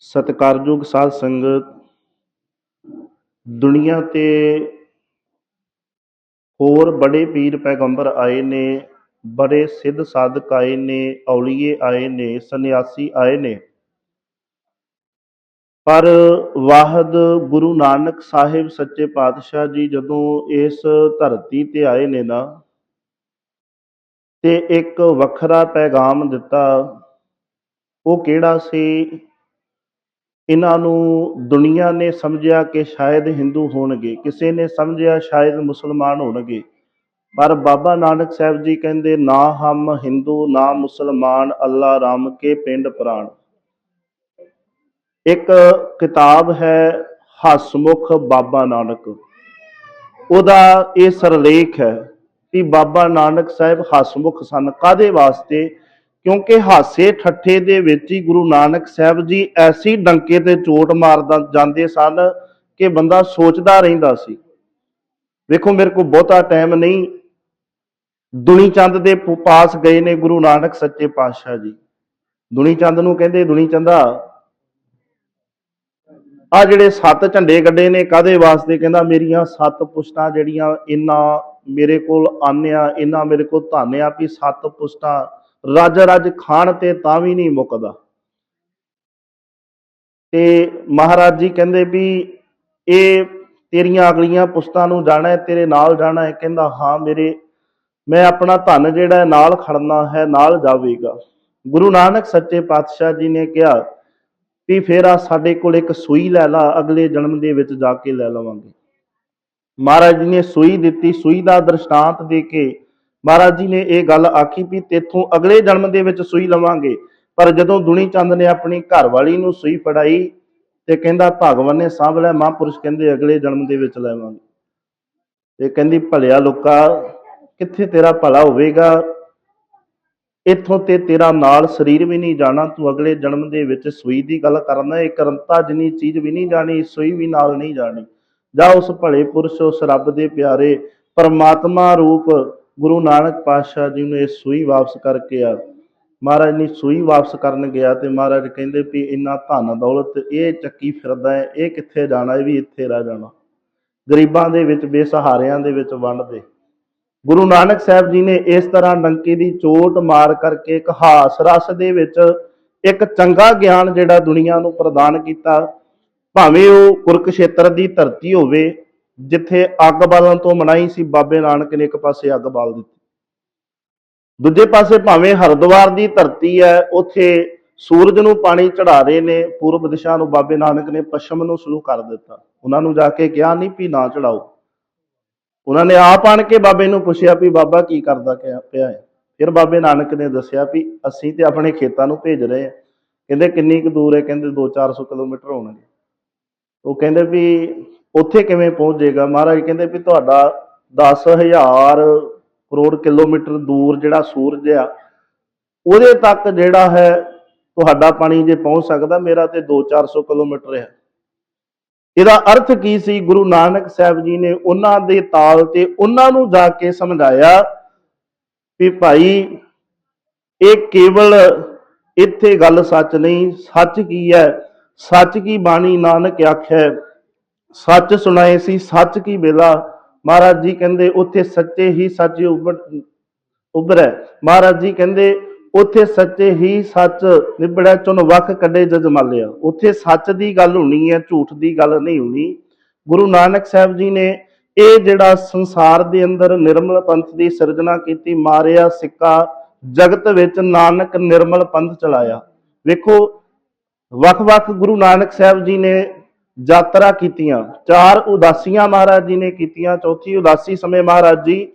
ਸਤਿਕਾਰਯੋਗ ਸਾਧ ਸੰਗਤ, ਦੁਨੀਆ ਤੇ ਹੋਰ ਬੜੇ ਪੀਰ ਪੈਗੰਬਰ ਆਏ ਨੇ, ਬੜੇ ਸਿੱਧ ਸਾਧਕ ਆਏ ਨੇ, ਔਲੀਏ ਆਏ ਨੇ, ਸੰਨਿਆਸੀ ਆਏ ਨੇ। ਪਰ ਵਾਹਦ ਗੁਰੂ ਨਾਨਕ ਸਾਹਿਬ ਸੱਚੇ ਪਾਤਸ਼ਾਹ ਜੀ ਜਦੋਂ ਇਸ ਧਰਤੀ ਤੇ ਆਏ ਨੇ ਨਾ, ਤੇ ਇੱਕ ਵੱਖਰਾ ਪੈਗਾਮ ਦਿੱਤਾ, ਉਹ ਕਿਹੜਾ ਸੀ? ਇਹਨਾਂ ਨੂੰ ਦੁਨੀਆ ਨੇ ਸਮਝਿਆ ਕਿ ਸ਼ਾਇਦ ਹਿੰਦੂ ਹੋਣਗੇ, ਕਿਸੇ ਨੇ ਸਮਝਿਆ ਸ਼ਾਇਦ ਮੁਸਲਮਾਨ ਹੋਣਗੇ। ਪਰ ਬਾਬਾ ਨਾਨਕ ਸਾਹਿਬ ਜੀ ਕਹਿੰਦੇ, ਨਾ ਹਮ ਹਿੰਦੂ, ਨਾ ਮੁਸਲਮਾਨ, ਅੱਲਾ ਰਾਮ ਕੇ ਪਿੰਡ ਪ੍ਰਾਣ। ਇੱਕ ਕਿਤਾਬ ਹੈ ਹਸਮੁਖ ਬਾਬਾ ਨਾਨਕ। ਉਹਦਾ ਇਹ ਸਰਲੇਖ ਹੈ ਕਿ ਬਾਬਾ ਨਾਨਕ ਸਾਹਿਬ ਹਸਮੁਖ ਸਨ। ਕਾਦੇ ਵਾਸਤੇ? ਕਿਉਂਕਿ ਹਾਸੇ ਠੱਠੇ ਦੇ ਵਿੱਚ ਹੀ ਗੁਰੂ ਨਾਨਕ ਸਾਹਿਬ ਜੀ ਐਸੀ ਡੰਕੇ ਤੇ ਚੋਟ ਮਾਰਦਾ ਜਾਂਦੇ ਸਨ ਕਿ ਬੰਦਾ ਸੋਚਦਾ ਰਹਿੰਦਾ ਸੀ। ਵੇਖੋ, ਮੇਰੇ ਕੋਲ ਬਹੁਤਾ ਟਾਈਮ ਨਹੀਂ। ਦੁਨੀ ਚੰਦ ਦੇ ਪਾਸ ਗਏ ਨੇ ਗੁਰੂ ਨਾਨਕ ਸੱਚੇ ਪਾਤਸ਼ਾਹ ਜੀ। ਦੁਨੀ ਚੰਦ ਨੂੰ ਕਹਿੰਦੇ ਦੁਨੀ ਚੰਦਾ ਆ ਜਿਹੜੇ ਸੱਤ ਝੰਡੇ ਗੱਡੇ ਨੇ ਕਾਦੇ ਵਾਸਤੇ? ਕਹਿੰਦਾ, ਮੇਰੀਆਂ ਸੱਤ ਪੁਸ਼ਤਾਂ ਜਿਹੜੀਆਂ, ਇਨਾ ਮੇਰੇ ਕੋਲ ਆਨਿਆ ਇਨਾ ਮੇਰੇ ਕੋਲ ਧਾਨਿਆ ਵੀ ਸੱਤ ਪੁਸ਼ਤਾਂ ਰੱਜ ਰੱਜ ਖਾਣ ਤੇ ਤਾਂ ਵੀ ਨਹੀਂ ਮੁੱਕਦਾ। ਤੇ ਮਹਾਰਾਜ ਜੀ ਕਹਿੰਦੇ ਵੀ ਇਹ ਤੇਰੀਆਂ ਅਗਲੀਆਂ ਪੁਸ਼ਤਾਂ ਨੂੰ ਜਾਣਾ ਹੈ ਤੇਰੇ ਨਾਲ ਜਾਣਾ। ਹੈ ਕਹਿੰਦਾ, ਹਾਂ ਮੇਰੇ, ਮੈਂ ਆਪਣਾ ਧਨ ਜਿਹੜਾ ਨਾਲ ਖੜਨਾ ਹੈ, ਨਾਲ ਜਾਵੇਗਾ। ਗੁਰੂ ਨਾਨਕ ਸੱਚੇ ਪਾਤਸ਼ਾਹ ਜੀ ਨੇ ਕਿਹਾ ਵੀ ਫੇਰ ਆ ਸਾਡੇ ਕੋਲ ਇੱਕ ਸੂਈ ਲੈ ਲਾ, ਅਗਲੇ ਜਨਮ ਦੇ ਵਿੱਚ ਜਾ ਕੇ ਲੈ ਲਵਾਂਗੇ। ਮਹਾਰਾਜ ਜੀ ਨੇ ਸੂਈ ਦਿੱਤੀ, ਸੂਈ ਦਾ ਦ੍ਰਿਸ਼ਟਾਂਤ ਦੇ ਕੇ ਮਹਾਰਾਜ ਜੀ ਨੇ ਇਹ ਗੱਲ ਆਖੀ ਵੀ ਤੇਥੋਂ ਅਗਲੇ ਜਨਮ ਦੇ ਵਿੱਚ ਸੂਈ ਲਵਾਂਗੇ। ਪਰ ਜਦੋਂ ਦੁਨੀ ਚੰਦ ਨੇ ਆਪਣੀ ਘਰਵਾਲੀ ਨੂੰ ਸੂਈ ਫੜਾਈ ਤੇ ਕਹਿੰਦਾ, ਭਗਵਾਨ ਨੇ ਸਾਂਭ ਲਿਆ, ਮਹਾਂਪੁਰਸ਼ ਕਹਿੰਦੇ, ਅਗਲੇ ਜਨਮ ਦੇ ਵਿੱਚ ਲੈਵਾਂਗੇ ਤੇ ਕਹਿੰਦੀ, ਭਲਿਆ ਲੋਕਾ, ਕਿੱਥੇ ਤੇਰਾ ਭਲਾ ਹੋਵੇਗਾ? ਇੱਥੋਂ ਤੇ ਤੇਰਾ ਨਾਲ ਸਰੀਰ ਵੀ ਨਹੀਂ ਜਾਣਾ, ਤੂੰ ਅਗਲੇ ਜਨਮ ਦੇ ਵਿੱਚ ਸੂਈ ਦੀ ਗੱਲ ਕਰਨਾ ਇਹ ਕਰੰਤਾ ਜਨੀ ਚੀਜ਼ ਵੀ ਨਹੀਂ ਜਾਣੀ, ਸੂਈ ਵੀ ਨਾਲ ਨਹੀਂ ਜਾਣੀ। ਜਾ ਉਸ ਭਲੇ ਪੁਰਸ਼, ਉਸ ਰੱਬ ਦੇ ਪਿਆਰੇ, ਪਰਮਾਤਮਾ ਰੂਪ ਗੁਰੂ ਨਾਨਕ ਪਾਤਸ਼ਾਹ ਜੀ ਨੂੰ ਇਹ ਸੂਈ ਵਾਪਸ ਕਰਕੇ ਆ। ਮਹਾਰਾਜ ਨੇ ਸੂਈ ਵਾਪਸ ਕਰਨ ਗਿਆ ਤੇ ਮਹਾਰਾਜ ਕਹਿੰਦੇ ਵੀ ਇੰਨਾ ਧਨ ਦੌਲਤ, ਇਹ ਚੱਕੀ ਫਿਰਦਾ ਹੈ, ਇਹ ਕਿੱਥੇ ਜਾਣਾ, ਇਹ ਵੀ ਇੱਥੇ ਰਹਿ ਜਾਣਾ। ਗਰੀਬਾਂ ਦੇ ਵਿੱਚ, ਬੇਸਹਾਰਿਆਂ ਦੇ ਵਿੱਚ ਵੰਡਦੇ ਗੁਰੂ ਨਾਨਕ ਸਾਹਿਬ ਜੀ ਨੇ ਇਸ ਤਰ੍ਹਾਂ ਡੰਕੇ ਦੀ ਚੋਟ ਮਾਰ ਕਰਕੇ ਇੱਕ ਹਾਸ ਰਸ ਦੇ ਵਿੱਚ ਇੱਕ ਚੰਗਾ ਗਿਆਨ ਜਿਹੜਾ ਦੁਨੀਆ ਨੂੰ ਪ੍ਰਦਾਨ ਕੀਤਾ, ਭਾਵੇਂ ਉਹ ਕੁਰਕਸ਼ੇਤਰ ਦੀ ਧਰਤੀ ਹੋਵੇ ਜਿੱਥੇ ਅੱਗ ਬਾਲਣ ਤੋਂ ਮਨਾਈ ਸੀ, ਬਾਬੇ ਨਾਨਕ ਨੇ ਇੱਕ ਪਾਸੇ ਅੱਗ ਬਾਲ ਦਿੱਤੀ। ਦੂਜੇ ਪਾਸੇ ਭਾਵੇਂ ਹਰਿਦੁਆਰ ਦੀ ਧਰਤੀ ਹੈ, ਉੱਥੇ ਸੂਰਜ ਨੂੰ ਪਾਣੀ ਚੜਾ ਰਹੇ ਨੇ, ਪੂਰਬ ਦਿਸ਼ਾ ਨੂੰ ਬਾਬੇ ਨਾਨਕ ਨੇ ਪੱਛਮ ਨੂੰ ਸ਼ੁਰੂ ਕਰ ਦਿੱਤਾ। ਉਹਨਾਂ ਨੂੰ ਜਾ ਕੇ ਕਿਹਾ, ਨਹੀਂ, ਵੀ ਨਾ ਚੜਾਓ ਉਹਨਾਂ ਨੇ ਆਪ ਆਣ ਕੇ ਬਾਬੇ ਨੂੰ ਪੁੱਛਿਆ ਵੀ, ਬਾਬਾ, ਕੀ ਕਰਦਾ ਕਿਆ- ਪਿਆ ਹੈ? ਫਿਰ ਬਾਬੇ ਨਾਨਕ ਨੇ ਦੱਸਿਆ ਵੀ, ਅਸੀਂ ਤੇ ਆਪਣੇ ਖੇਤਾਂ ਨੂੰ ਭੇਜ ਰਹੇ ਹਾਂ। ਕਹਿੰਦੇ, ਕਿੰਨੀ ਕੁ ਦੂਰ ਹੈ? ਕਹਿੰਦੇ 2-400 ਕਿਲੋਮੀਟਰ ਹੋਣਗੇ। ਉਹ ਕਹਿੰਦੇ ਵੀ ਉੱਥੇ ਕਿਵੇਂ ਪਹੁੰਚ ਜਾਏਗਾ? ਮਹਾਰਾਜ ਕਹਿੰਦੇ ਵੀ ਤੁਹਾਡਾ 10000 ਕਰੋੜ ਕਿਲੋਮੀਟਰ ਦੂਰ ਜਿਹੜਾ ਸੂਰਜ ਆ, ਉਹਦੇ ਤੱਕ ਜਿਹੜਾ ਹੈ ਤੁਹਾਡਾ ਪਾਣੀ ਜੇ ਪਹੁੰਚ ਸਕਦਾ, ਮੇਰਾ ਤੇ 2-400 ਕਿਲੋਮੀਟਰ ਹੈ। ਇਹਦਾ ਅਰਥ ਕੀ ਸੀ? ਗੁਰੂ ਨਾਨਕ ਸਾਹਿਬ ਜੀ ਨੇ ਉਹਨਾਂ ਦੇ ਤਾਲ ਤੇ ਉਹਨਾਂ ਨੂੰ ਜਾ ਕੇ ਸਮਝਾਇਆ ਵੀ ਭਾਈ, ਇਹ ਕੇਵਲ ਇੱਥੇ ਗੱਲ ਸੱਚ ਨਹੀਂ, ਸੱਚ ਕੀ ਹੈ? ਸੱਚ ਕੀ ਬਾਣੀ ਨਾਨਕ ਆਖਿਆ ਸੱਚ ਸੁਣਾਏ ਸੀ, ਸੱਚ ਕੀ ਬੇਲਾ ਮਹਾਰਾਜ ਜੀ ਕਹਿੰਦੇ, ਉੱਥੇ ਸੱਚੇ ਹੀ ਸੱਚ ਉਭਰੈ ਮਹਾਰਾਜ ਜੀ ਕਹਿੰਦੇ, ਉੱਥੇ ਸੱਚੇ ਹੀ ਸੱਚ ਨਿਬੜਿਆ ਚੁਨ ਵੱਖ ਕੱਢੇ ਜਜਮਾਲਿਆ। ਉੱਥੇ ਸੱਚ ਦੀ ਗੱਲ ਹੋਣੀ ਹੈ, ਝੂਠ ਦੀ ਗੱਲ ਨਹੀਂ ਹੋਣੀ। ਗੁਰੂ ਨਾਨਕ ਸਾਹਿਬ ਜੀ ਨੇ ਇਹ ਜਿਹੜਾ ਸੰਸਾਰ ਦੇ ਅੰਦਰ ਨਿਰਮਲ ਪੰਥ ਦੀ ਸਿਰਜਣਾ ਕੀਤੀ, ਮਾਰਿਆ, ਸਿੱਕਾ, ਜਗਤ ਵਿੱਚ ਨਾਨਕ ਨਿਰਮਲ ਪੰਥ ਚਲਾਇਆ। ਵੇਖੋ, ਵੱਖ-ਵੱਖ ਗੁਰੂ ਨਾਨਕ ਸਾਹਿਬ ਜੀ ਨੇ ਯਾਤਰਾ ਕੀਤੀਆਂ। ਚਾਰ ਉਦਾਸੀਆਂ ਮਹਾਰਾਜ ਜੀ ਨੇ ਕੀਤੀਆਂ, ਚੌਥੀ ਉਦਾਸੀ ਸਮੇਂ ਮਹਾਰਾਜ ਜੀ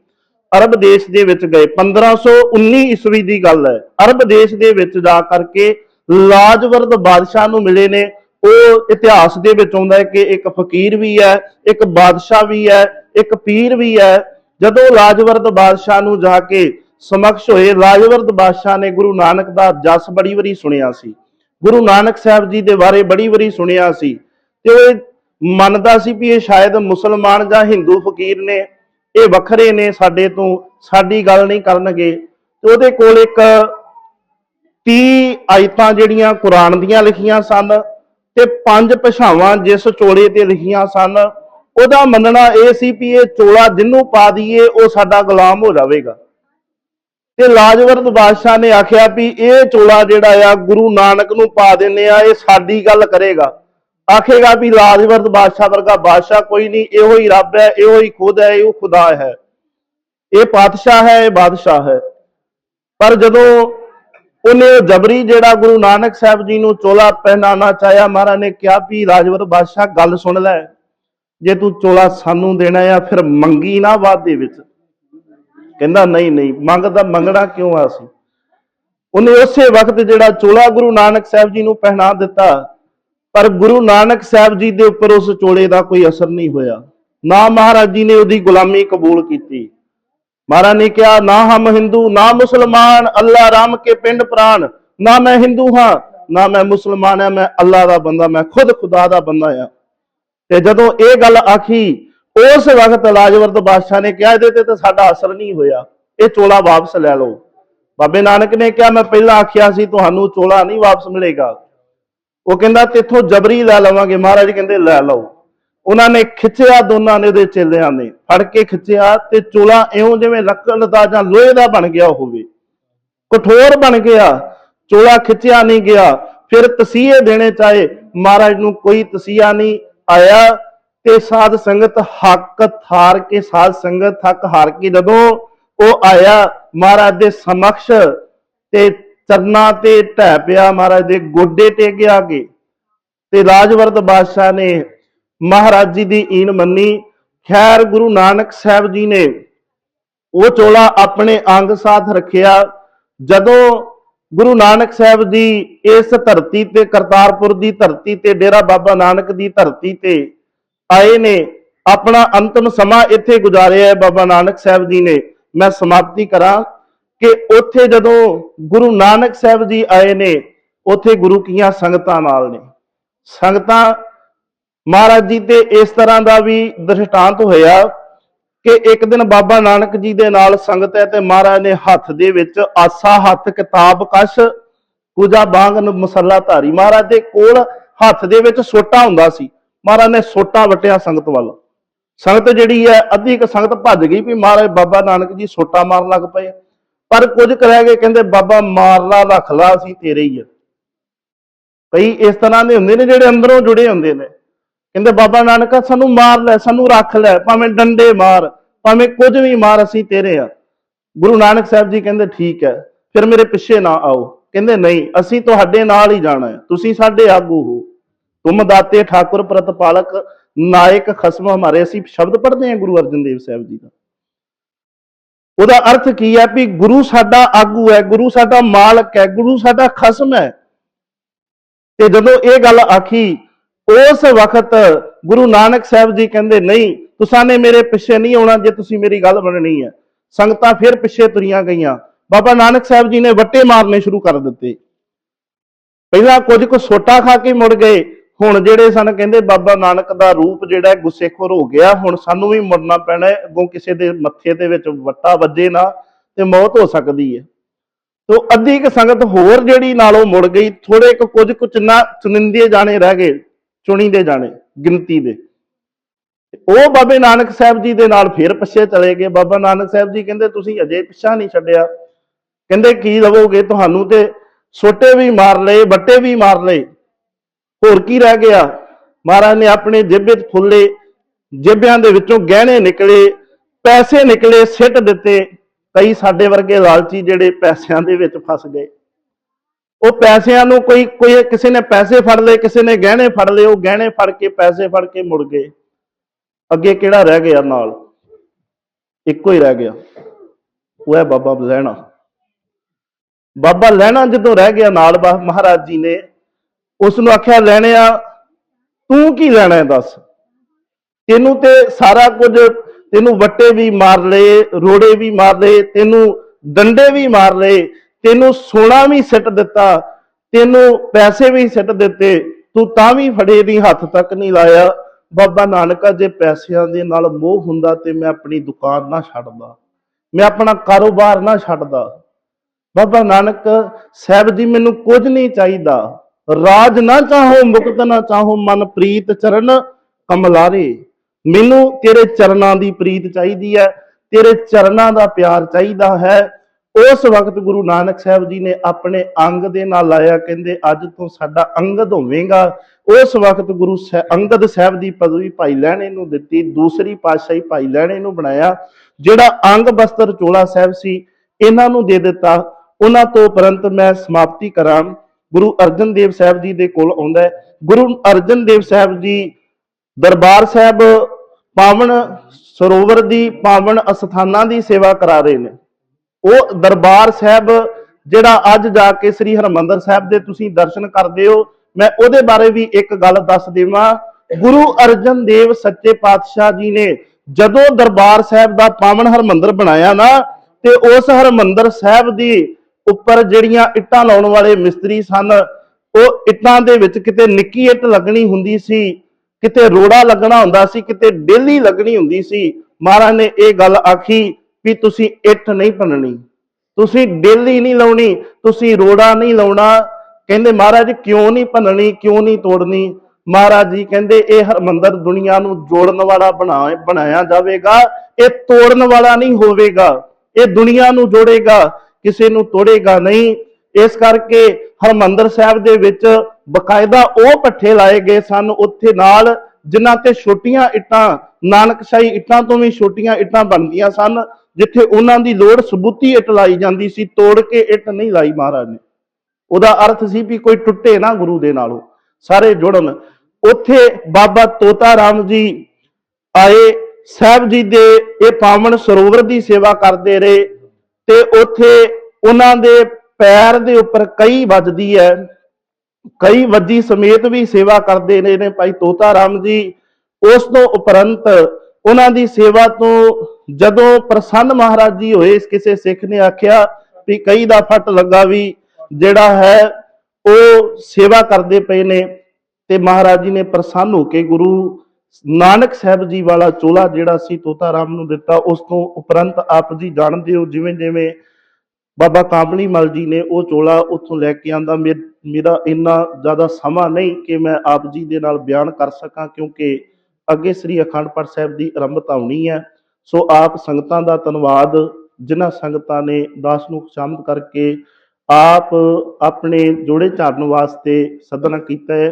ਅਰਬ ਦੇਸ਼ ਦੇ ਵਿੱਚ ਗਏ। 1519 ਈਸਵੀ ਦੀ ਗੱਲ ਹੈ। ਅਰਬ ਦੇਸ਼ ਦੇ ਵਿੱਚ ਜਾ ਕਰਕੇ ਲਾਜਵਰਦ ਬਾਦਸ਼ਾਹ ਨੂੰ ਮਿਲੇ ਨੇ। ਉਹ ਇਤਿਹਾਸ ਦੇ ਵਿੱਚ ਆਉਂਦਾ ਹੈ ਕਿ ਇੱਕ ਫਕੀਰ ਵੀ ਹੈ, ਇੱਕ ਬਾਦਸ਼ਾਹ ਵੀ ਹੈ, ਇੱਕ ਪੀਰ ਵੀ ਹੈ। ਜਦੋਂ ਲਾਜਵਰਦ ਬਾਦਸ਼ਾਹ ਨੂੰ ਜਾ ਕੇ ਸਮਕਸ਼ ਹੋਏ, ਲਾਜਵਰਦ ਬਾਦਸ਼ਾਹ ਨੇ ਗੁਰੂ ਨਾਨਕ ਦਾ ਜਸ ਬੜੀ ਵਾਰੀ ਸੁਣਿਆ ਸੀ। ਗੁਰੂ ਨਾਨਕ ਸਾਹਿਬ ਜੀ ਦੇ ਬਾਰੇ ਬੜੀ ਵਾਰੀ ਸੁਣਿਆ ਸੀ। ਤੇ ਉਹ ਮੰਨਦਾ ਸੀ ਵੀ ਇਹ ਸ਼ਾਇਦ ਮੁਸਲਮਾਨ ਜਾਂ ਹਿੰਦੂ ਫਕੀਰ ਨੇ, ਇਹ ਵੱਖਰੇ ਨੇ ਸਾਡੇ ਤੋਂ, ਸਾਡੀ ਗੱਲ ਨਹੀਂ ਕਰਨਗੇ। ਤੇ ਉਹਦੇ ਕੋਲ ਇੱਕ 30 ਆਇਤਾਂ ਜਿਹੜੀਆਂ ਕੁਰਾਨ ਦੀਆਂ ਲਿਖੀਆਂ ਸਨ ਤੇ ਪੰਜ ਭਾਸ਼ਾਵਾਂ ਜਿਸ ਚੋਲੇ ਤੇ ਲਿਖੀਆਂ ਸਨ। ਉਹਦਾ ਮੰਨਣਾ ਇਹ ਸੀ ਵੀ ਇਹ ਚੋਲਾ ਜਿੰਨੂੰ ਪਾ ਦਈਏ, ਉਹ ਸਾਡਾ ਗੁਲਾਮ ਹੋ ਜਾਵੇਗਾ। ਤੇ ਲਾਜਵਰਤ ਬਾਦਸ਼ਾਹ ਨੇ ਆਖਿਆ ਵੀ ਇਹ ਚੋਲਾ ਜਿਹੜਾ ਆ, ਗੁਰੂ ਨਾਨਕ ਨੂੰ ਪਾ ਦਿੰਨੇ ਆ, ਇਹ ਸਾਡੀ ਗੱਲ ਕਰੇਗਾ। ਆਖੇਗਾ ਵੀ ਲਾਜਵਰਤ ਬਾਦਸ਼ਾਹ ਵਰਗਾ ਬਾਦਸ਼ਾਹ ਕੋਈ ਨਹੀਂ, ਇਹੋ ਹੀ ਰੱਬ ਹੈ, ਇਹੋ ਹੀ ਖੁਦ ਹੈ, ਇਹੋ ਖੁਦਾ ਹੈ। ਇਹ ਪਾਤਸ਼ਾਹ ਹੈ, ਇਹ ਬਾਦਸ਼ਾਹ ਹੈ। ਪਰ ਜਦੋਂ ਉਹਨੇ ਜਬਰੀ ਜਿਹੜਾ ਗੁਰੂ ਨਾਨਕ ਸਾਹਿਬ ਜੀ ਨੂੰ ਚੋਲਾ ਪਹਿਨਾਉਣਾ ਚਾਹਿਆ, ਮਹਾਰਾਜ ਨੇ ਕਿਹਾ ਵੀ ਰਾਜਵਰ ਬਾਦਸ਼ਾਹ, ਗੱਲ ਸੁਣ ਲੈ। ਜੇ ਤੂੰ ਚੋਲਾ ਸਾਨੂੰ ਦੇਣਾ ਆ, ਫਿਰ ਮੰਗੀ ਨਾ ਬਾਅਦ ਦੇ ਵਿੱਚ। ਕਹਿੰਦਾ, ਨਹੀਂ ਨਹੀਂ ਮੰਗਦਾ ਮੰਗਣਾ ਕਿਉਂ ਆ ਸੀ ਉਹਨੇ ਉਸੇ ਵਕਤ ਜਿਹੜਾ ਚੋਲਾ ਗੁਰੂ ਨਾਨਕ ਸਾਹਿਬ ਜੀ ਨੂੰ ਪਹਿਨਾ ਦਿੱਤਾ ਪਰ ਗੁਰੂ ਨਾਨਕ ਸਾਹਿਬ ਜੀ ਦੇ ਉੱਪਰ ਉਸ ਚੋਲੇ ਦਾ ਕੋਈ ਅਸਰ ਨਹੀਂ ਹੋਇਆ। ਨਾ ਮਹਾਰਾਜ ਜੀ ਨੇ ਉਹਦੀ ਗੁਲਾਮੀ ਕਬੂਲ ਕੀਤੀ। ਮਹਾਰਾਜ ਨੇ ਕਿਹਾ, ਨਾ ਹਮ ਹਿੰਦੂ, ਨਾ ਮੁਸਲਮਾਨ, ਅੱਲਾ ਰਾਮ ਕੇ ਪਿੰਡ ਪ੍ਰਾਨ ਨਾ ਮੈਂ ਹਿੰਦੂ ਹਾਂ, ਨਾ ਮੈਂ ਮੁਸਲਮਾਨ ਹਾਂ, ਮੈਂ ਅੱਲਾ ਦਾ ਬੰਦਾ, ਮੈਂ ਖੁਦ ਖੁਦਾ ਦਾ ਬੰਦਾ ਆ ਤੇ ਜਦੋਂ ਇਹ ਗੱਲ ਆਖੀ, ਉਸ ਵਕਤ ਲਾਜਵਰਤ ਬਾਦਸ਼ਾਹ ਨੇ ਕਿਹਾ, ਇਹਦੇ ਤੇ ਤਾਂ ਸਾਡਾ ਅਸਰ ਨਹੀਂ ਹੋਇਆ। ਇਹ ਚੋਲਾ ਵਾਪਸ ਲੈ ਲਓ। ਬਾਬੇ ਨਾਨਕ ਨੇ ਕਿਹਾ, ਮੈਂ ਪਹਿਲਾਂ ਆਖਿਆ ਸੀ, ਤੁਹਾਨੂੰ ਚੋਲਾ ਨਹੀਂ ਵਾਪਸ ਮਿਲੇਗਾ। ਉਹ ਕਹਿੰਦਾ ਤੇਥੋਂ ਜਬਰੀ ਲੈ ਲਵਾਂਗੇ, ਮਹਾਰਾਜ ਕਹਿੰਦੇ ਲੈ ਲਓ। ਉਹਨਾਂ ਨੇ ਖਿੱਚਿਆ ਦੋਨਾਂ ਨੇ ਉਹਦੇ ਚੇਲਿਆਂ ਨੇ, ਫੜ ਕੇ ਖਿੱਚਿਆ ਤੇ ਚੋਲਾ ਇਉਂ ਜਿਵੇਂ ਲੱਕੜ ਦਾ ਜਾਂ ਲੋਹੇ ਦਾ ਬਣ ਗਿਆ ਹੋਵੇ। ਕਠੋਰ ਬਣ ਗਿਆ, ਚੋਲਾ ਖਿੱਚਿਆ ਨਹੀਂ ਗਿਆ। ਫਿਰ ਤਸੀਹੇ ਦੇਣੇ ਚਾਹੇ, ਮਹਾਰਾਜ ਨੂੰ ਕੋਈ ਤਸੀਹਾ ਨਹੀਂ ਆਇਆ ਤੇ ਸਾਧ ਸੰਗਤ ਹੱਕ ਥਾਰ ਕੇ, ਸਾਧ ਸੰਗਤ ਹੱਕ ਹਾਰ ਕੇ ਜਦੋਂ ਉਹ ਆਇਆ, ਮਹਾਰਾਜ ਦੇ ਸਮਕਸ਼ ਤੇ ਚਰਨਾਂ ਤੇ ਢਹਿ ਪਿਆ ਮਹਾਰਾਜ ਦੇ ਗੋਡੇ ਟੇਕਿਆ ਕੇ। ਤੇ ਰਾਜਵਰਤ ਬਾਦਸ਼ਾਹ ਨੇ ਮਹਾਰਾਜ ਜੀ ਦੀ ਈਨ ਮੰਨੀ। ਖੈਰ ਗੁਰੂ ਨਾਨਕ ਸਾਹਿਬ ਜੀ ਨੇ ਉਹ ਚੋਲਾ ਆਪਣੇ ਅੰਗ ਸਾਥ ਰੱਖਿਆ। ਜਦੋਂ ਗੁਰੂ ਨਾਨਕ ਸਾਹਿਬ ਜੀ ਇਸ ਧਰਤੀ ਤੇ, ਕਰਤਾਰਪੁਰ ਦੀ ਧਰਤੀ ਤੇ, ਡੇਰਾ ਬਾਬਾ ਨਾਨਕ ਦੀ ਧਰਤੀ ਤੇ ਆਏ ਨੇ, ਆਪਣਾ ਅੰਤਮ ਸਮਾਂ ਇੱਥੇ ਗੁਜ਼ਾਰਿਆ ਬਾਬਾ ਨਾਨਕ ਸਾਹਿਬ ਜੀ ਨੇ। ਮੈਂ ਸਮਾਪਤੀ ਕਰਾਂ। ਕਿ ਉੱਥੇ ਜਦੋਂ ਗੁਰੂ ਨਾਨਕ ਸਾਹਿਬ ਜੀ ਆਏ ਨੇ, ਉੱਥੇ ਗੁਰੂ ਕੀਆਂ ਸੰਗਤਾਂ ਨਾਲ ਨੇ। ਸੰਗਤਾਂ ਮਹਾਰਾਜ ਜੀ ਤੇ ਇਸ ਤਰ੍ਹਾਂ ਦਾ ਵੀ ਦ੍ਰਿਸ਼ਟਾਂਤ ਹੋਇਆ ਕਿ ਇੱਕ ਦਿਨ ਬਾਬਾ ਨਾਨਕ ਜੀ ਦੇ ਨਾਲ ਸੰਗਤ ਹੈ ਤੇ ਮਹਾਰਾਜ ਨੇ ਹੱਥ ਦੇ ਵਿੱਚ ਆਸਾ, ਹੱਥ, ਕਿਤਾਬ, ਕਸ਼, ਪੂਜਾ, ਬਾਂਗ, ਨੂੰ, ਮਸੱਲਾ, ਧਾਰੀ। ਮਹਾਰਾਜ ਦੇ ਕੋਲ ਹੱਥ ਦੇ ਵਿੱਚ ਸੋਟਾ ਹੁੰਦਾ ਸੀ। ਮਹਾਰਾਜ ਨੇ ਸੋਟਾ ਵਟਿਆ ਸੰਗਤ ਵੱਲ। ਸੰਗਤ ਜਿਹੜੀ ਹੈ, ਅੱਧੀ ਇੱਕ ਸੰਗਤ ਭੱਜ ਗਈ ਵੀ ਮਹਾਰਾਜ ਬਾਬਾ ਨਾਨਕ ਜੀ ਸੋਟਾ ਮਾਰਨ ਲੱਗ ਪਏ। ਪਰ ਕੁਝ ਕੁ ਰਹਿ ਕਹਿੰਦੇ ਬਾਬਾ ਮਾਰ ਲਾ ਰੱਖ ਲਾ ਤੇਰੇ ਹੀ ਆ। ਕਈ ਇਸ ਤਰ੍ਹਾਂ ਦੇ ਹੁੰਦੇ ਨੇ ਜਿਹੜੇ ਅੰਦਰੋਂ ਜੁੜੇ ਹੁੰਦੇ ਨੇ। ਕਹਿੰਦੇ ਬਾਬਾ ਨਾਨਕਾ ਸਾਨੂੰ ਮਾਰ ਲੈ, ਸਾਨੂੰ ਰੱਖ ਲੈ, ਭਾਵੇਂ ਡੰਡੇ ਮਾਰ, ਭਾਵੇਂ ਕੁਝ ਵੀ ਮਾਰ, ਅਸੀਂ ਤੇਰੇ ਆ। ਗੁਰੂ ਨਾਨਕ ਸਾਹਿਬ ਜੀ ਕਹਿੰਦੇ, ਠੀਕ ਹੈ, ਫਿਰ ਮੇਰੇ ਪਿੱਛੇ ਨਾ ਆਓ। ਕਹਿੰਦੇ, ਨਹੀਂ, ਅਸੀਂ ਤੁਹਾਡੇ ਨਾਲ ਹੀ ਜਾਣਾ ਹੈ। ਤੁਸੀਂ ਸਾਡੇ ਆਗੂ ਹੋ। ਤੁਮ ਦਾਤੇ, ਠਾਕੁਰ, ਪ੍ਰਤਪਾਲਕ, ਨਾਇਕ, ਖਸਮ ਹਮਾਰੇ। ਅਸੀਂ ਸ਼ਬਦ ਪੜ੍ਹਦੇ ਹਾਂ ਗੁਰੂ ਅਰਜਨ ਦੇਵ ਸਾਹਿਬ ਜੀ ਦਾ। ਉਹਦਾ ਅਰਥ ਕੀ ਹੈ ਵੀ ਗੁਰੂ ਸਾਡਾ ਆਗੂ ਹੈ, ਗੁਰੂ ਸਾਡਾ ਮਾਲਕ ਹੈ, ਗੁਰੂ ਸਾਡਾ ਖਸਮ ਹੈ। ਤੇ ਜਦੋਂ ਇਹ ਗੱਲ ਆਖੀ, ਉਸ ਵਕਤ ਗੁਰੂ ਨਾਨਕ ਸਾਹਿਬ ਜੀ ਕਹਿੰਦੇ, ਨਹੀਂ, ਤੁਸਾਂ ਨੇ ਮੇਰੇ ਪਿੱਛੇ ਨਹੀਂ ਆਉਣਾ ਜੇ ਤੁਸੀਂ ਮੇਰੀ ਗੱਲ ਮੰਨਣੀ ਹੈ। ਸੰਗਤਾਂ ਫਿਰ ਪਿੱਛੇ ਤੁਰੀਆਂ ਗਈਆਂ। ਬਾਬਾ ਨਾਨਕ ਸਾਹਿਬ ਜੀ ਨੇ ਵੱਟੇ ਮਾਰਨੇ ਸ਼ੁਰੂ ਕਰ ਦਿੱਤੇ। ਪਹਿਲਾਂ ਕੁਝ ਕੁ ਸੋਟਾ ਖਾ ਕੇ ਮੁੜ ਗਏ। ਹੁਣ ਜਿਹੜੇ ਸਨ ਕਹਿੰਦੇ ਬਾਬਾ ਨਾਨਕ ਦਾ ਰੂਪ ਜਿਹੜਾ ਗੁੱਸੇਖੋਰ ਹੋ ਗਿਆ, ਹੁਣ ਸਾਨੂੰ ਵੀ ਮੁੜਨਾ ਪੈਣਾ ਅੱਗੋਂ ਕਿਸੇ ਦੇ ਮੱਥੇ ਦੇ ਵਿੱਚ ਵੱਟਾ ਵੱਜੇ ਨਾ ਤੇ ਮੌਤ ਹੋ ਸਕਦੀ ਹੈ। ਤੋ ਅੱਧੀ ਕ ਸੰਗਤ ਹੋਰ ਜਿਹੜੀ ਨਾਲੋਂ ਮੁੜ ਗਈ ਥੋੜੇ ਕੁ ਕੁਝ ਕੁ ਚੁਣਾ ਚੁਣਿੰਦੇ ਜਾਣੇ ਰਹਿ ਗਏ, ਚੁਣੀਦੇ ਜਾਣੇ, ਗਿਣਤੀ ਦੇ। ਉਹ ਬਾਬੇ ਨਾਨਕ ਸਾਹਿਬ ਜੀ ਦੇ ਨਾਲ ਫੇਰ ਪਿੱਛੇ ਚਲੇ ਗਏ। ਬਾਬਾ ਨਾਨਕ ਸਾਹਿਬ ਜੀ ਕਹਿੰਦੇ, ਤੁਸੀਂ ਅਜੇ ਪਿੱਛਾ ਨਹੀਂ ਛੱਡਿਆ। ਕਹਿੰਦੇ, ਕੀ ਲਵੋਗੇ? ਤੁਹਾਨੂੰ ਤੇ ਛੋਟੇ ਵੀ ਮਾਰ ਲਏ, ਵੱਟੇ ਵੀ ਮਾਰ ਲਏ। ਹੋਰ ਕੀ ਰਹਿ ਗਿਆ? ਮਹਾਰਾਜ ਨੇ ਆਪਣੇ ਜੇਬੇ 'ਚ ਫੁੱਲੇ, ਜੇਬਿਆਂ ਦੇ ਵਿੱਚੋਂ ਗਹਿਣੇ ਨਿਕਲੇ, ਪੈਸੇ ਨਿਕਲੇ, ਸਿੱਟ ਦਿੱਤੇ। ਕਈ ਸਾਡੇ ਵਰਗੇ ਲਾਲਚੀ ਜਿਹੜੇ ਪੈਸਿਆਂ ਦੇ ਵਿੱਚ ਫਸ ਗਏ। ਉਹ ਪੈਸਿਆਂ ਨੂੰ ਕੋਈ ਕੋਈ ਕਿਸੇ ਨੇ ਪੈਸੇ ਫੜ ਲਏ, ਕਿਸੇ ਨੇ ਗਹਿਣੇ ਫੜ ਲਏ, ਉਹ ਗਹਿਣੇ ਫੜ ਕੇ, ਪੈਸੇ ਫੜ ਕੇ ਮੁੜ ਗਏ। ਅੱਗੇ ਕਿਹੜਾ ਰਹਿ ਗਿਆ ਨਾਲ? ਇੱਕੋ ਹੀ ਰਹਿ ਗਿਆ। ਉਹ ਹੈ ਬਾਬਾ ਲਹਿਣਾ ਬਾਬਾ ਲਹਿਣਾ ਜਦੋਂ ਰਹਿ ਗਿਆ ਨਾਲ, ਬਾ- ਮਹਾਰਾਜ ਜੀ ਨੇ ਉਸ ਨੂੰ ਆਖਿਆ ਲੈਣਿਆ ਤੂੰ ਕੀ ਲੈਣਾ ਹੈ ਦੱਸ? ਤੈਨੂੰ ਤੇ ਸਾਰਾ ਕੁਝ, ਤੈਨੂੰ ਵੱਟੇ ਵੀ ਮਾਰ ਲਏ, ਰੋੜੇ ਵੀ ਮਾਰ ਲਏ, ਤੈਨੂੰ ਡੰਡੇ ਵੀ ਮਾਰ ਲਏ, ਤੈਨੂੰ ਸੋਨਾ ਵੀ ਸਿੱਟ ਦਿੱਤਾ, ਤੈਨੂੰ ਪੈਸੇ ਵੀ ਸਿੱਟ ਦਿੱਤੇ, ਤੂੰ ਤਾਂ ਵੀ ਫੜੇ ਦੀ ਹੱਥ ਤੱਕ ਨਹੀਂ ਲਾਇਆ। ਬਾਬਾ ਨਾਨਕਾ, ਜੇ ਪੈਸਿਆਂ ਦੇ ਨਾਲ ਮੋਹ ਹੁੰਦਾ ਤੇ ਮੈਂ ਆਪਣੀ ਦੁਕਾਨ ਨਾ ਛੱਡਦਾ, ਮੈਂ ਆਪਣਾ ਕਾਰੋਬਾਰ ਨਾ ਛੱਡਦਾ। ਬਾਬਾ ਨਾਨਕ ਸਾਹਿਬ ਜੀ ਮੈਨੂੰ ਕੁਝ ਨਹੀਂ ਚਾਹੀਦਾ। ਰਾਜ ਨਾ ਚਾਹੋ, ਮੁਕਤ ਨਾ ਚਾਹੋ, ਮਨ ਪ੍ਰੀਤ ਚਰਨ ਕਮਲਾਰੇ। ਮੈਨੂੰ ਤੇਰੇ ਚਰਨਾਂ ਦੀ ਪ੍ਰੀਤ ਚਾਹੀਦੀ ਹੈ, ਤੇਰੇ ਚਰਨਾਂ ਦਾ ਪਿਆਰ ਚਾਹੀਦਾ ਹੈ। ਉਸ ਵਕਤ ਗੁਰੂ ਨਾਨਕ ਸਾਹਿਬ ਜੀ ਨੇ ਆਪਣੇ ਅੰਗ ਦੇ ਨਾਲ ਲਾਇਆ, ਕਹਿੰਦੇ, ਅੱਜ ਤੋਂ ਸਾਡਾ ਅੰਗਦ ਹੋਵੇਗਾ। ਉਸ ਵਕਤ ਗੁਰੂ ਸਹਿ- ਅੰਗਦ ਸਾਹਿਬ ਦੀ ਪਦਵੀ ਭਾਈ ਲਹਿਣੇ ਨੂੰ ਦਿੱਤੀ, ਦੂਸਰੀ ਪਾਤਸ਼ਾਹੀ ਭਾਈ ਲਹਿਣੇ ਨੂੰ ਬਣਾਇਆ, ਜਿਹੜਾ ਅੰਗ ਬਸਤਰ ਚੋਲਾ ਸਾਹਿਬ ਸੀ, ਇਹਨਾਂ ਨੂੰ ਦੇ ਦਿੱਤਾ। ਉਹਨਾਂ ਤੋਂ ਉਪਰੰਤ ਮੈਂ ਸਮਾਪਤੀ ਕਰਾਂ। ਗੁਰੂ ਅਰਜਨ ਦੇਵ ਸਾਹਿਬ ਜੀ ਦੇ ਕੋਲ ਆਉਂਦਾ ਹੈ। ਗੁਰੂ ਅਰਜਨ ਦੇਵ ਸਾਹਿਬ ਜੀ ਦਰਬਾਰ ਸਾਹਿਬ ਪਾਵਨ ਸਰੋਵਰ ਦੀ, ਪਾਵਨ ਅਸਥਾਨਾਂ ਦੀ ਸੇਵਾ ਕਰਾ ਰਹੇ ਨੇ। ਉਹ ਦਰਬਾਰ ਸਾਹਿਬ ਜਿਹੜਾ ਅੱਜ ਜਾ ਕੇ ਸ੍ਰੀ ਹਰਮੰਦਰ ਸਾਹਿਬ ਦੇ ਤੁਸੀਂ ਦਰਸ਼ਨ ਕਰਦੇ ਹੋ, ਮੈਂ ਉਹਦੇ ਬਾਰੇ ਵੀ ਇੱਕ ਗੱਲ ਦੱਸ ਦੇਵਾਂ। ਗੁਰੂ ਅਰਜਨ ਦੇਵ ਸੱਚੇ ਪਾਤਸ਼ਾਹ ਜੀ ਨੇ ਜਦੋਂ ਦਰਬਾਰ ਸਾਹਿਬ ਦਾ ਪਾਵਨ ਹਰਮੰਦਰ ਬਣਾਇਆ ਨਾ, ਤੇ ਉਸ ਹਰਮੰਦਰ ਸਾਹਿਬ ਦੀ ਉੱਪਰ ਜਿਹੜੀਆਂ ਇੱਟਾਂ ਲਾਉਣ ਵਾਲੇ ਮਿਸਤਰੀ ਸਨ, ਉਹ ਇੱਟਾਂ ਦੇ ਵਿੱਚ ਕਿਤੇ ਨਿੱਕੀ ਇੱਟ ਲੱਗਣੀ ਹੁੰਦੀ ਸੀ, ਕਿਤੇ ਰੋੜਾ ਲੱਗਣਾ ਹੁੰਦਾ ਸੀ, ਕਿਤੇ ਡੇਲੀ ਲੱਗਣੀ ਹੁੰਦੀ ਸੀ। ਮਹਾਰਾਜ ਨੇ ਇਹ ਗੱਲ ਆਖੀ ਵੀ ਤੁਸੀਂ ਇੱਟ ਨਹੀਂ ਭੰਨਣੀ। ਤੁਸੀਂ ਡੇਲੀ ਨਹੀਂ ਲਾਉਣੀ, ਤੁਸੀਂ ਰੋੜਾ ਨਹੀਂ ਲਾਉਣਾ। ਕਹਿੰਦੇ ਮਹਾਰਾਜ ਕਿਉਂ ਨਹੀਂ ਭੰਨਣੀ, ਕਿਉਂ ਨਹੀਂ ਤੋੜਨੀ? ਮਹਾਰਾਜ ਜੀ ਕਹਿੰਦੇ ਇਹ ਹਰਮੰਦਰ ਦੁਨੀਆ ਨੂੰ ਜੋੜਨ ਵਾਲਾ ਬਣਾ ਬਣਾਇਆ ਜਾਵੇਗਾ, ਇਹ ਤੋੜਨ ਵਾਲਾ ਨਹੀਂ ਹੋਵੇਗਾ। ਇਹ ਦੁਨੀਆ ਨੂੰ ਜੋੜੇਗਾ। ਕਿਸੇ ਨੂੰ ਤੋੜੇਗਾ ਨਹੀਂ। ਇਸ ਕਰਕੇ ਹਰਮੰਦਰ ਸਾਹਿਬ ਦੇ ਵਿੱਚ ਬਕਾਇਦਾ ਉਹ ਪੱਠੇ ਲਾਏ ਗਏ ਸਨ। ਉੱਥੇ ਨਾਲ ਜਿਨ੍ਹਾਂ ਤੇ ਛੋਟੀਆਂ ਇੱਟਾਂ, ਨਾਨਕਸ਼ਾਹੀ ਇੱਟਾਂ ਤੋਂ ਵੀ ਛੋਟੀਆਂ ਇੱਟਾਂ ਬਣਦੀਆਂ ਸਨ, ਜਿੱਥੇ ਉਹਨਾਂ ਦੀ ਲੋੜ ਸਬੂਤੀ ਇੱਟ ਲਾਈ ਜਾਂਦੀ ਸੀ। ਤੋੜ ਕੇ ਇੱਟ ਨਹੀਂ ਲਾਈ ਮਹਾਰਾਜ ਨੇ। ਉਹਦਾ ਅਰਥ ਸੀ ਵੀ ਕੋਈ ਟੁੱਟੇ ਨਾ ਗੁਰੂ ਦੇ ਨਾਲੋਂ। ਸਾਰੇ ਜੁੜਨ। ਉੱਥੇ ਬਾਬਾ ਤੋਤਾ ਰਾਮ ਜੀ ਆਏ। ਸਾਹਿਬ ਜੀ ਦੇ ਇਹ ਪਾਵਨ ਸਰੋਵਰ ਦੀ ਸੇਵਾ ਕਰਦੇ ਰਹੇ। ਤੇ ਉੱਥੇ ਉਹਨਾਂ ਦੇ ਪੈਰ ਦੇ ਉੱਪਰ ਕਈ ਵੱਜਦੀ ਹੈ। ਕਈ ਵੱਜੀ ਸਮੇਤ ਵੀ ਸੇਵਾ ਕਰਦੇ ਨੇ ਨੇ ਭਾਈ ਤੋਤਾ ਰਾਮ ਜੀ। ਉਸ ਤੋਂ ਉਪਰੰਤ ਉਹਨਾਂ ਦੀ ਸੇਵਾ ਤੋਂ ਜਦੋਂ ਪ੍ਰਸੰਨ ਮਹਾਰਾਜ ਜੀ ਹੋਏ, ਕਿਸੇ ਸਿੱਖ ਨੇ ਆਖਿਆ ਵੀ ਕਈ ਦਾ ਫੱਟ ਲੱਗਾ ਵੀ ਜਿਹੜਾ ਹੈ, ਉਹ ਸੇਵਾ ਕਰਦੇ ਪਏ ਨੇ ਤੇ ਮਹਾਰਾਜ ਜੀ ਨੇ ਪ੍ਰਸੰਨ ਹੋ ਕੇ ਗੁਰੂ ਨਾਨਕ ਸਾਹਿਬ ਜੀ ਵਾਲਾ ਚੋਲਾ ਜਿਹੜਾ ਸੀ ਤੋਤਾ ਰਾਮ ਨੂੰ ਦਿੱਤਾ, ਉਸ ਤੋਂ ਉਪਰੰਤ ਆਪ ਜੀ ਜਾਣਦੇ ਹੋ ਜਿਵੇਂ ਜਿਵੇਂ ਬਾਬਾ ਕਾਂਬਲੀ ਮਲ ਜੀ ਨੇ ਉਹ ਚੋਲਾ ਉੱਥੋਂ ਲੈ ਕੇ ਆਂਦਾ ਮੇਰਾ ਇੰਨਾ ਜ਼ਿਆਦਾ ਸਮਾਂ ਨਹੀਂ ਕਿ ਮੈਂ ਆਪ ਜੀ ਦੇ ਨਾਲ ਬਿਆਨ ਕਰ ਸਕਾਂ ਕਿਉਂਕਿ ਅੱਗੇ ਸ੍ਰੀ ਅਖੰਡ ਪਾਠ ਸਾਹਿਬ ਦੀ ਆਰੰਭਤਾ ਹੋਣੀ ਹੈ। ਸੋ ਆਪ ਸੰਗਤਾਂ ਦਾ ਧੰਨਵਾਦ, ਜਿਨ੍ਹਾਂ ਸੰਗਤਾਂ ਨੇ ਦਾਸ ਨੂੰ ਸ਼ਾਮਤ ਕਰਕੇ ਆਪ ਆਪਣੇ ਜੋੜੇ ਝਾੜਨ ਵਾਸਤੇ ਸੱਦਣਾ ਕੀਤਾ ਹੈ।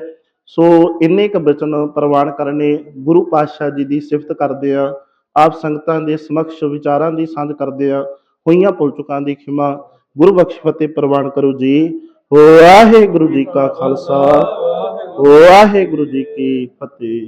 ਸੋ ਇੰਨੇ ਕ ਬਚਨ ਪ੍ਰਵਾਨ ਕਰਨੇ ਗੁਰੂ ਪਾਤਸ਼ਾਹ ਜੀ ਦੀ ਸਿਫਤ ਕਰਦੇ ਆ, ਆਪ ਸੰਗਤਾਂ ਦੇ ਸਮਕਸ਼ ਵਿਚਾਰਾਂ ਦੀ ਸਾਂਝ ਕਰਦੇ ਆ, ਹੋਈਆਂ ਭੁੱਲ ਚੁੱਕਾਂ ਦੀ ਖਿਮਾ ਗੁਰੂ ਬਖਸ਼ ਫਤਿਹ ਪ੍ਰਵਾਨ ਕਰੋ ਜੀ। ਵਾਹਿਗੁਰੂ ਜੀ ਕਾ ਖਾਲਸਾ, ਵਾਹਿਗੁਰੂ ਜੀ ਕੀ ਫਤਿਹ।